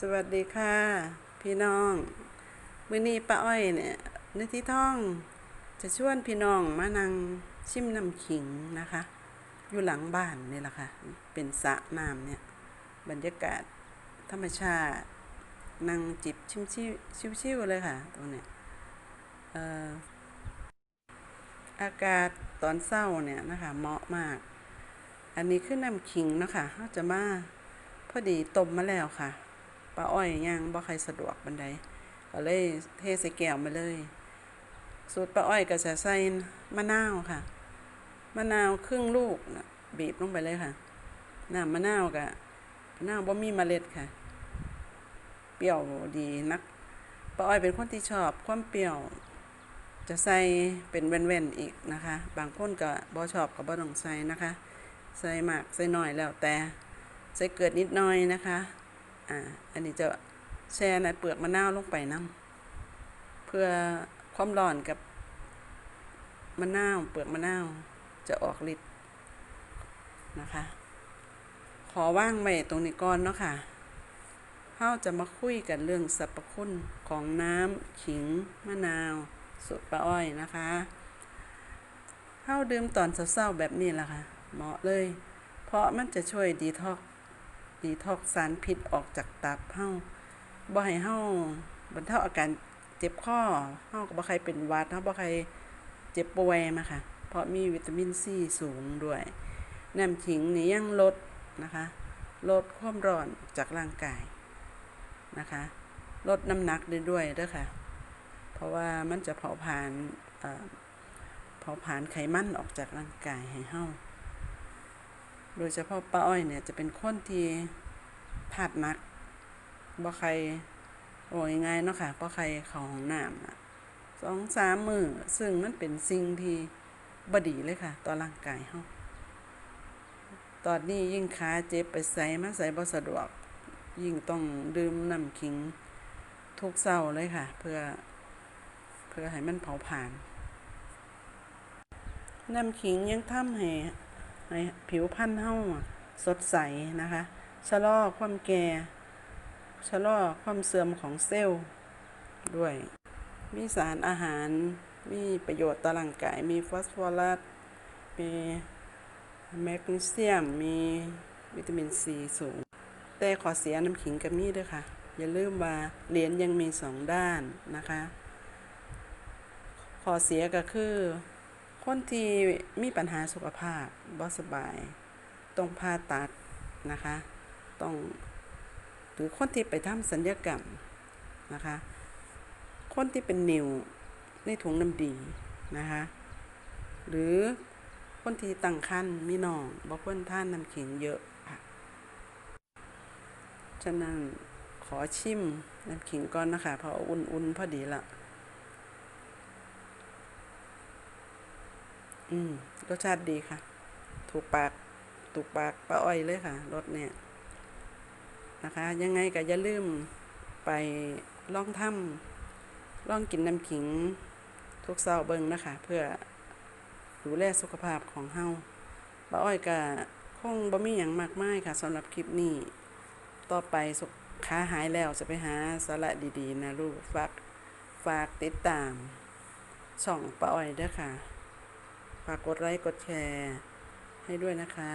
สวัสดีค่ะ พี่น้องมื้อนี้ป้าอ้อยเนี่ยนที่ท่องจะชวนพี่น้องมานั่งชิมน้ำขิงนะคะ อยู่หลังบ้านนี่แหละค่ะ เป็นสระน้ำเนี่ย บรรยากาศธรรมชาตินั่งจิบชิมชิวชิวๆเลยค่ะตรงเนี้ยอากาศตอนเศร้าเนี่ยนะคะ เหมาะมาก อันนี้คือน้ำขิงนะคะเขาจะมาพอดีต้มมาแล้วค่ะ ป้าอ้อยย่างบ่ใครสะดวกบันไดก็เลยเทใส่แก้วมาเลย สูตรป้าอ้อยก็จะใส่มะนาวค่ะ มะนาวครึ่งลูกนะบีบลงไปเลยค่ะ น้ำมะนาวกับมะนาวบ่มีเมล็ดค่ะ เปรี้ยวดีนักป้าอ้อยเป็นคนที่ชอบความเปรี้ยว จะใส่เป็นแว่นๆอีกนะคะ บางคนก็บ่ชอบก็บ่ต้องใส่นะคะ ใส่มากใส่น้อยแล้วแต่ ใส่เกลือนิดหน่อยนะคะ อ่า อันนี้จะแช่ในเปลือกมะนาวลงไปน้ำเพื่อความร้อนกับมะนาวเปลือกมะนาวจะออกฤทธิ์นะคะ ขอว่างไว้ตรงนี้ก่อนเนาะค่ะเราจะมาคุยกันเรื่องสรรพคุณของน้ำขิงมะนาวสูตรป้าอ้อยนะคะเฮาดื่มตอนเศร้าๆแบบนี้ล่ะค่ะ เหมาะเลย เพราะมันจะช่วยดีท็อก ดีท็อกสารพิษออกจากตับเฮาบ่ให้เฮาบรรเทาอาการเจ็บคอเฮาก็บ่ใครเป็นวัดเฮาบ่ใครเจ็บป่วยมาค่ะ เพราะมีวิตามินซีสูงด้วยน้ำขิงนี่ยังลดนะคะ ลดความร้อนจากร่างกายนะคะ ลดน้ำหนักได้ด้วยด้อค่ะ เพราะว่ามันจะเผาผลาญเอ่อเผาผลาญไขมันออกจากร่างกายให้เฮา โดยเฉพาะป้าอ้อยเนี่ยจะเป็นคนที่ธาตุหนักบ่ใครโอ้ยง่ายเนาะค่ะบ่ใครเข้าห้องน้ำอะสองสามมือซึ่งมันเป็นสิ่งที่บดีเลยค่ะ ต่อร่างกายเฮาตอนนี้ยิ่งขาเจ็บไปใส่มาใส่บ่สะดวก ยิ่งต้องดื่มน้ำขิงทุกเช้าเลยค่ะ เพื่อเพื่อให้มันเผาผลาญน้ำขิงยังทำให้ ให้ผิวพรรณเฮาสดใสนะคะ ชะลอความแก่ ชะลอความเสื่อมของเซลล์ด้วย มีสารอาหาร มีประโยชน์ต่อร่างกาย มีฟอสฟอรัส มีแมกนีเซียม มีวิตามินซีสูง แต่ขอเสียน้ำขิงกับมีด้วยค่ะ อย่าลืมว่าเหรียญยังมีสองด้านนะคะ ขอเสียก็คือ คนที่มีปัญหาสุขภาพบ่สบาย ต้องผ่าตัดนะคะ ต้องหรือคนที่ไปทำสัญญกรรมนะคะ คนที่เป็นนิวในถุงน้ำดีนะคะ หรือคนที่ตั้งครรภ์มีน้องบ่ควรทานน้ำขิงเยอะค่ะ ฉะนั้นขอชิมน้ำขิงก่อนนะคะ เพราะอุ่นๆพอดีละ อืมรสชาติดีค่ะ ถูกปาก ถูกปากป้าอ้อยเลยค่ะรสเนี่ย นะคะ ยังไงก็อย่าลืมไปล่องทำล่องกินน้ำขิง ทุกเช้าเบิงนะคะ เพื่อดูแลสุขภาพของเฮาป้าอ้อยก็คงบ่มีหยังมากมายค่ะสำหรับคลิปนี้ ต่อไปสุขขาหายแล้วจะไปหาสาระดีๆ นะลูกฝากฝากติดตามช่องป้าอ้อยด้อค่ะ ฝากกดไลค์กดแชร์ให้ด้วยนะคะ